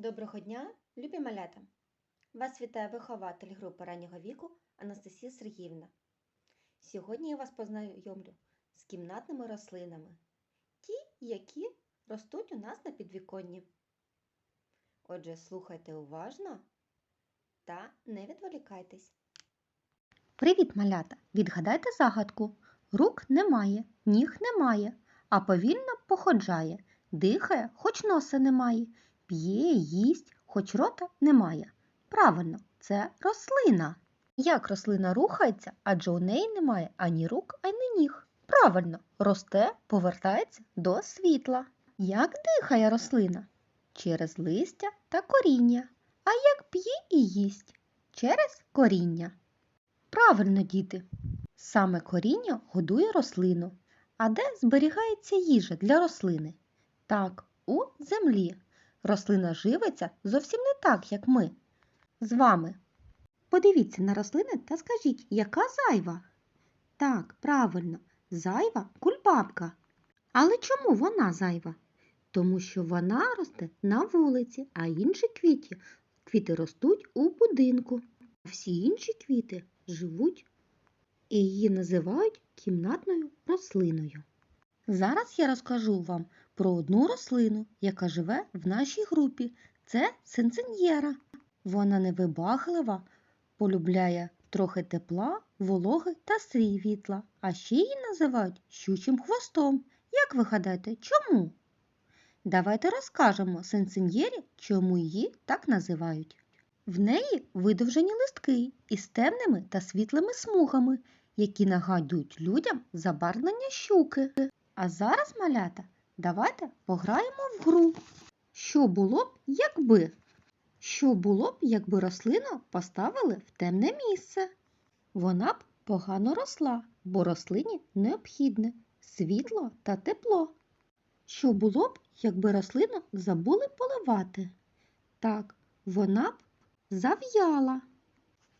Доброго дня, любі малята! Вас вітає вихователь групи раннього віку Анастасія Сергіївна. Сьогодні я вас познайомлю з кімнатними рослинами, ті, які ростуть у нас на підвіконні. Отже, слухайте уважно та не відволікайтесь. Привіт, малята! Відгадайте загадку. Рук немає, ніг немає, а повільно походжає, дихає, хоч носа немає, п'є, їсть, хоч рота немає. Правильно, це рослина. Як рослина рухається, адже у неї немає ані рук, ані ніг. Правильно, росте, повертається до світла. Як дихає рослина? Через листя та коріння. А як п'є і їсть? Через коріння. Правильно, діти. Саме коріння годує рослину. А де зберігається їжа для рослини? Так, у землі. Рослина живиться зовсім не так, як ми. З вами. Подивіться на рослини та скажіть, яка зайва? Так, правильно, зайва кульбабка. Але чому вона зайва? Тому що вона росте на вулиці, а інші квіті, квіти ростуть у будинку. Всі інші квіти живуть і її називають кімнатною рослиною. Зараз я розкажу вам про одну рослину, яка живе в нашій групі. Це сенсеньєра. Вона невибаглива, полюбляє трохи тепла, вологи та світла, а ще її називають щучим хвостом. Як ви гадаєте, чому? Давайте розкажемо сенсеньєрі, чому її так називають. В неї видовжені листки із темними та світлими смугами, які нагадують людям забарвлення щуки. А зараз, малята, давайте пограємо в гру. Що було б, якби? Що було б, якби рослину поставили в темне місце? Вона б погано росла, бо рослині необхідне світло та тепло. Що було б, якби рослину забули поливати? Так, вона б зав'яла.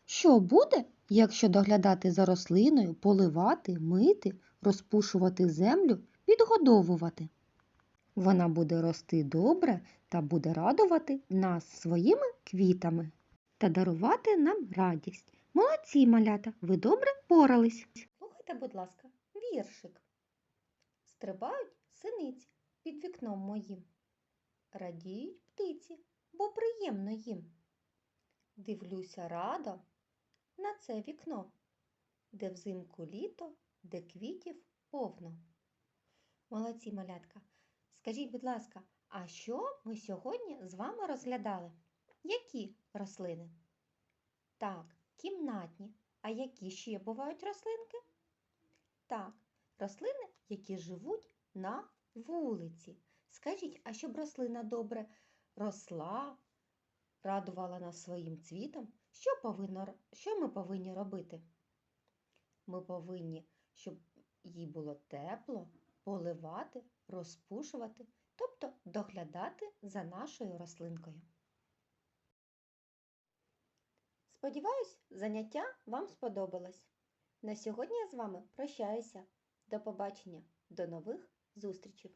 Що буде, якщо доглядати за рослиною, поливати, мити, розпушувати землю, підгодовувати? Вона буде рости добре та буде радувати нас своїми квітами та дарувати нам радість. Молодці, малята, ви добре порались. Слухайте, будь ласка, віршик. Стрибають синиці під вікном моїм. Радіють птиці, бо приємно їм. Дивлюся радо на це вікно, де взимку літо, де квітів повно. Молодці, малятка. Скажіть, будь ласка, а що ми сьогодні з вами розглядали? Які рослини? Так, кімнатні. А які ще бувають рослинки? Так, рослини, які живуть на вулиці. Скажіть, а щоб рослина добре росла, радувала нас своїм цвітом, що, повинно, що ми повинні робити? Ми повинні, щоб їй було тепло, поливати, розпушувати, тобто доглядати за нашою рослинкою. Сподіваюсь, заняття вам сподобалось. На сьогодні я з вами прощаюся. До побачення, до нових зустрічей!